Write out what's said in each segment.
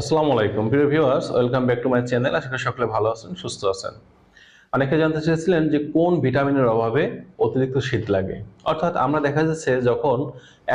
আসসালামু আলাইকুম। প্রিয় viewers welcome back to my channel আশা করি সকলে ভালো আছেন, সুস্থ আছেন। অনেকে জানতে চেয়েছিলেন যে কোন ভিটামিনের অভাবে অতিরিক্ত শীত লাগে। অর্থাৎ আমরা দেখা যাচ্ছে যখন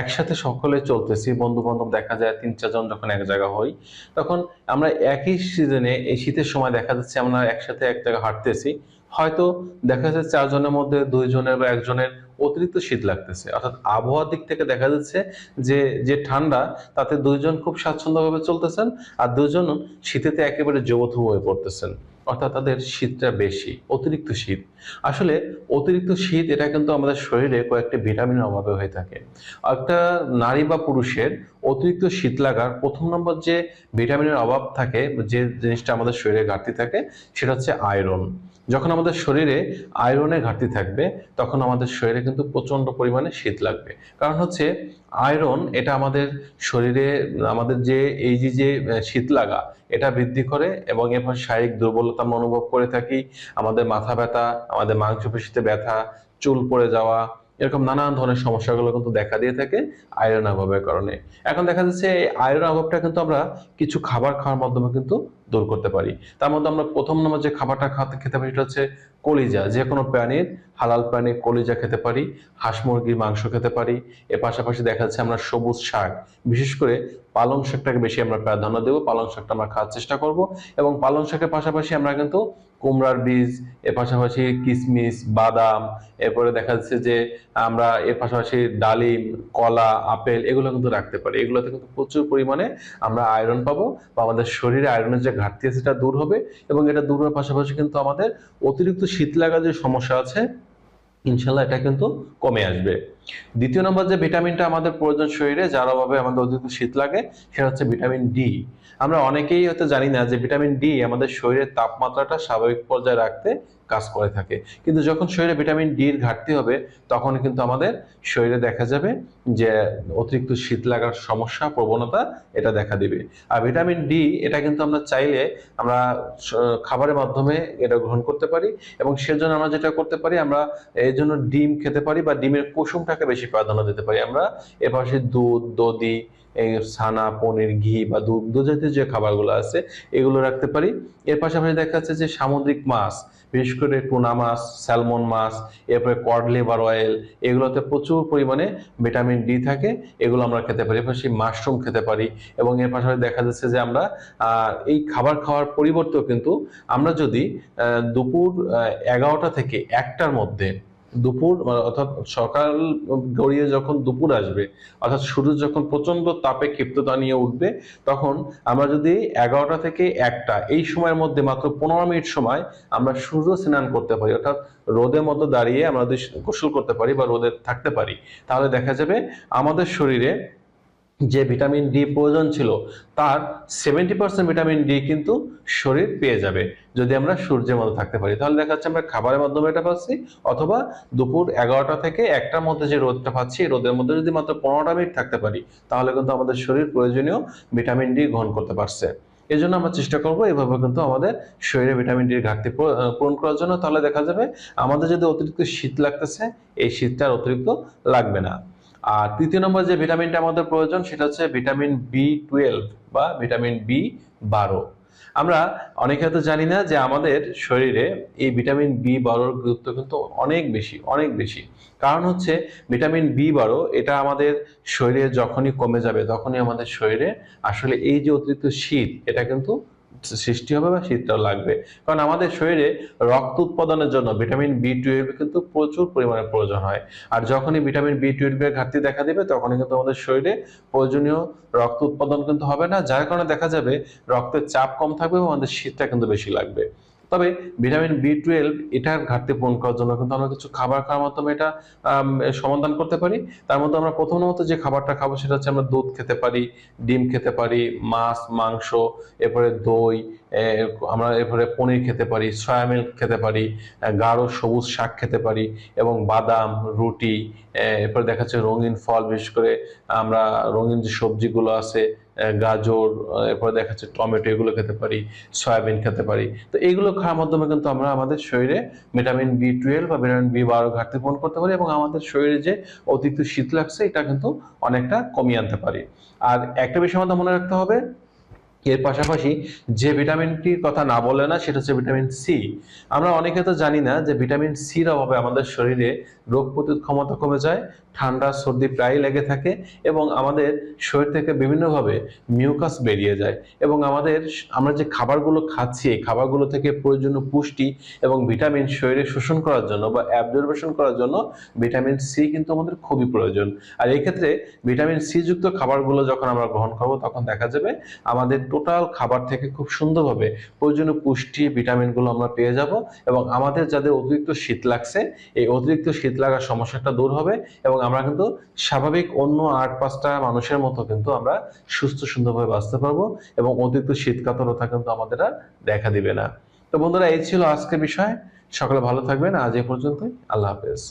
একসাথে সকলে চলতেছি বন্ধু বান্ধব দেখা যায়, তিন চারজন যখন এক জায়গা হই, তখন আমরা একই সিজনে এই শীতের সময় দেখা যাচ্ছে আমরা একসাথে এক জায়গায় হাঁটতেছি। হয়তো দেখা যাচ্ছে চারজনের মধ্যে দুইজনের বা একজনের অতিরিক্ত শীত লাগতেছে। অর্থাৎ আবহাওয়ার দিক থেকে দেখা যাচ্ছে যে যে ঠান্ডা, তাতে দুইজন খুব স্বাচ্ছন্দ্যভাবে চলতেছেন আর দুজন শীতেতে একেবারে যৌথ হয়ে পড়তেছেন। অর্থাৎ তাদের শীতটা বেশি, অতিরিক্ত শীত। আসলে অতিরিক্ত শীত, এটা কিন্তু আমাদের শরীরে কয়েকটি ভিটামিনের অভাবে হয়ে থাকে। একটা নারী বা পুরুষের অতিরিক্ত শীত লাগার প্রথম নম্বর যে ভিটামিনের অভাব থাকে, যে জিনিসটা আমাদের শরীরে ঘাটতি থাকে, সেটা হচ্ছে আয়রন। যখন আমাদের শরীরে আয়রনের ঘাটতি থাকবে, তখন আমাদের শরীরে কিন্তু প্রচণ্ড পরিমাণে শীত লাগবে। কারণ হচ্ছে আয়রন, এটা আমাদের শরীরে, আমাদের যে এই যে শীত লাগা এটা বৃদ্ধি করে এবং এরপর শারীরিক দুর্বলতা অনুভব করে থাকি। আমাদের মাথা ব্যথা, আমাদের মাংসপেশিতে ব্যথা, চুল পড়ে যাওয়া, এরকম নানান ধরনের সমস্যাগুলো কিন্তু দেখা দিয়ে থাকে আয়রন অভাবের কারণে। এখন দেখা যাচ্ছে এই আয়রন অভাবটা কিন্তু আমরা কিছু খাবার খাওয়ার মাধ্যমে কিন্তু দূর করতে পারি। তার মধ্যে আমরা প্রথম নম্বর যে খাবারটা খাতে খেতে পারি, সেটা হচ্ছে কলিজা। যে কোনো প্রাণীর, হালাল প্রাণীর কলিজা খেতে পারি, হাঁস মুরগির মাংস খেতে পারি। এর পাশাপাশি দেখা যাচ্ছে আমরা সবুজ শাক, বিশেষ করে পালং শাকটাকে বেশি আমরা প্রাধান্য দেবো। পালং শাকটা আমরা খাওয়ার চেষ্টা করব এবং পালং শাকের পাশাপাশি আমরা কিন্তু কুমড়ার বীজ, এর পাশাপাশি কিশমিশ বাদাম, এরপরে দেখা যাচ্ছে যে আমরা এর পাশাপাশি ডালিম, কলা, আপেল, এগুলো কিন্তু রাখতে পারি। এগুলোতে কিন্তু প্রচুর পরিমাণে আমরা আয়রন পাবো। বা আমাদের শরীরে আয়রনের যে ঘাটতি আছে সেটা দূর হবে এবং এটা দূর হওয়ার পাশাপাশি কিন্তু আমাদের অতিরিক্ত শীত লাগার যে সমস্যা আছে। ইনশাল্লাহ এটা কিন্তু কমে আসবে। দ্বিতীয় নম্বর যে ভিটামিনটা আমাদের প্রয়োজন শরীরে, যার অভাবে আমাদের অতিরিক্ত শীত লাগে, সেটা হচ্ছে ভিটামিন ডি। আমরা অনেকেই হয়তো জানি না যে ভিটামিন ডি আমাদের শরীরের তাপমাত্রাটা স্বাভাবিক পর্যায়ে রাখতে কাজ করে থাকে। কিন্তু যখন শরীরে ভিটামিন ডির ঘাটতি হবে, তখন কিন্তু আমাদের শরীরে দেখা যাবে যে অতিরিক্ত শীত লাগার সমস্যা, প্রবণতা এটা দেখা দিবে। আর ভিটামিন ডি, এটা কিন্তু আমরা চাইলে আমরা খাবারের মাধ্যমে এটা গ্রহণ করতে পারি এবং সেজন্য আমরা যেটা করতে পারি, আমরা এই জন্য ডিম খেতে পারি বা ডিমের কুসুমটাকে বেশি প্রাধান্য দিতে পারি। আমরা এর পাশে দুধ, দধি ছানা, পনির, ঘি বা দুধ জাতীয় যে খাবারগুলো আছে, এগুলো রাখতে পারি। এর পাশাপাশি দেখা যাচ্ছে যে সামুদ্রিক মাছ, বিশেষ করে টুনা মাছ, স্যালমন মাছ, এরপরে কড লিভার অয়েল, এগুলোতে প্রচুর পরিমাণে ভিটামিন ডি থাকে, এগুলো আমরা খেতে পারি। পাশাপাশি মাশরুম খেতে পারি এবং এর পাশাপাশি দেখা যাচ্ছে যে আমরা এই খাবার খাওয়ার পরিবর্তেও কিন্তু আমরা যদি দুপুর এগারোটা থেকে একটার মধ্যে দুপুর মানে অর্থাৎ সকাল গড়িয়ে যখন দুপুর আসবে, অর্থাৎ সূর্য যখন প্রচণ্ড তাপে ক্ষিপ্ততা নিয়ে উঠবে, তখন আমরা যদি এগারোটা থেকে একটা, এই সময়ের মধ্যে মাত্র পনেরো মিনিট সময় আমরা সূর্য স্নান করতে পারি, অর্থাৎ রোদের মতো দাঁড়িয়ে আমরা যদি গোসল করতে পারি বা রোদে থাকতে পারি, তাহলে দেখা যাবে আমাদের শরীরে যে ভিটামিন ডি প্রয়োজন ছিল, তার সেভেন্টি পার্সেন্ট ভিটামিন ডি কিন্তু শরীর পেয়ে যাবে। যদি আমরা সূর্যের মধ্যে থাকতে পারি, তাহলে দেখা যাচ্ছে আমরা খাবারের মাধ্যমে এটা পাচ্ছি, অথবা দুপুর এগারোটা থেকে একটার মধ্যে যে রোদটা পাচ্ছি রোদের মধ্যে যদি মাত্র পনেরোটা মিনিট থাকতে পারি, তাহলে কিন্তু আমাদের শরীর প্রয়োজনীয় ভিটামিন ডি গ্রহণ করতে পারছে। এই জন্য আমরা চেষ্টা করব এভাবে কিন্তু আমাদের শরীরে ভিটামিন ডির ঘাটতি পূরণ করার জন্য। তাহলে দেখা যাবে আমাদের যদি অতিরিক্ত শীত লাগতেছে, এই শীতটা অতিরিক্ত লাগবে না। আর তৃতীয় নম্বর যে ভিটামিনটা আমাদের প্রয়োজন, সেটা হচ্ছে ভিটামিন বি টুয়েলভ বা ভিটামিন বি বারো আমরা অনেকে হয়তো জানি না যে আমাদের শরীরে এই ভিটামিন বি বারোর গুরুত্ব কিন্তু অনেক বেশি অনেক বেশি। কারণ হচ্ছে ভিটামিন বি বারো, এটা আমাদের শরীরে যখনই কমে যাবে, তখনই আমাদের শরীরে আসলে এই যে অতিরিক্ত শীত, এটা কিন্তু সৃষ্টি হবে বা শীতটাও লাগবে। কারণ আমাদের শরীরে রক্ত উৎপাদনের জন্য ভিটামিন বি টুয়েলভ কিন্তু প্রচুর পরিমাণে প্রয়োজন হয়। আর যখনই ভিটামিন বি টুয়েলভের ঘাটতি দেখা দেবে, তখনই কিন্তু আমাদের শরীরে প্রয়োজনীয় রক্ত উৎপাদন কিন্তু হবে না, যার কারণে দেখা যাবে রক্তের চাপ কম থাকবে এবং আমাদের শীতটা কিন্তু বেশি লাগবে। তবে ভিটামিন বি টুয়েলভ এটার ঘাটতি পূরণ করার জন্য কিন্তু আমরা কিছু খাবার খাওয়ার মাধ্যমে এটা সমাধান করতে পারি। তার মধ্যে আমরা প্রথমত যে খাবারটা খাব সেটা হচ্ছে আমরা দুধ খেতে পারি, ডিম খেতে পারি, মাছ, মাংস, এরপরে দই আমরা এরপরে পনির খেতে পারি সয়া মিল্ক খেতে পারি গাঢ় সবুজ শাক খেতে পারি এবং বাদাম, রুটি এরপরে দেখা যাচ্ছে রঙিন ফল, বিশেষ করে আমরা রঙিন যে সবজিগুলো আছে গাজর এরপরে দেখা যাচ্ছে টমেটো, এগুলো খেতে পারি, সয়াবিন খেতে পারি। তো এগুলো খাওয়ার মাধ্যমে কিন্তু আমরা আমাদের শরীরে ভিটামিন বি টুয়েলভ বা ভিটামিন বি বারো ঘাটতি পূরণ করতে পারি এবং আমাদের শরীরে যে অতিরিক্ত শীত লাগছে, এটা কিন্তু অনেকটা কমিয়ে আনতে পারি। আর একটা বিষয় আমাদের মনে রাখতে হবে এর পাশাপাশি যে ভিটামিনটির কথা না বলে না, সেটা হচ্ছে ভিটামিন সি। আমরা অনেকে তো জানি না যে ভিটামিন সির অভাবে আমাদের শরীরে রোগ প্রতিরোধ ক্ষমতা কমে যায়, ঠান্ডা, সর্দি প্রায় লেগে থাকে এবং আমাদের শরীর থেকে বিভিন্নভাবে মিউকাস বেরিয়ে যায় এবং আমাদের আমরা যে খাবারগুলো খাচ্ছি, এই খাবারগুলো থেকে প্রয়োজনীয় পুষ্টি এবং ভিটামিন শরীরে শোষণ করার জন্য বা অ্যাবজর্বেশন করার জন্য ভিটামিন সি কিন্তু আমাদের খুবই প্রয়োজন। আর এই ক্ষেত্রে ভিটামিন সি যুক্ত খাবারগুলো যখন আমরা গ্রহণ করব, তখন দেখা যাবে আমাদের টোটাল খাবার থেকে খুব সুন্দরভাবে প্রয়োজনীয় পুষ্টি, ভিটামিনগুলো আমরা পেয়ে যাব এবং আমাদের যাদের অতিরিক্ত শীত লাগছে, এই অতিরিক্ত শীত লাগার সমস্যাটা দূর হবে এবং আমরা কিন্তু স্বাভাবিক অন্য আট পাঁচটা মানুষের মতো কিন্তু আমরা সুস্থ সুন্দরভাবে বাঁচতে পারব এবং অতিরিক্ত শীত কাতরতা কিন্তু আমাদের আর দেখা দিবে না। তো বন্ধুরা, এই ছিল আজকের বিষয়। সকালে ভালো থাকবেন। আজ এ পর্যন্তই। আল্লাহ হাফেজ।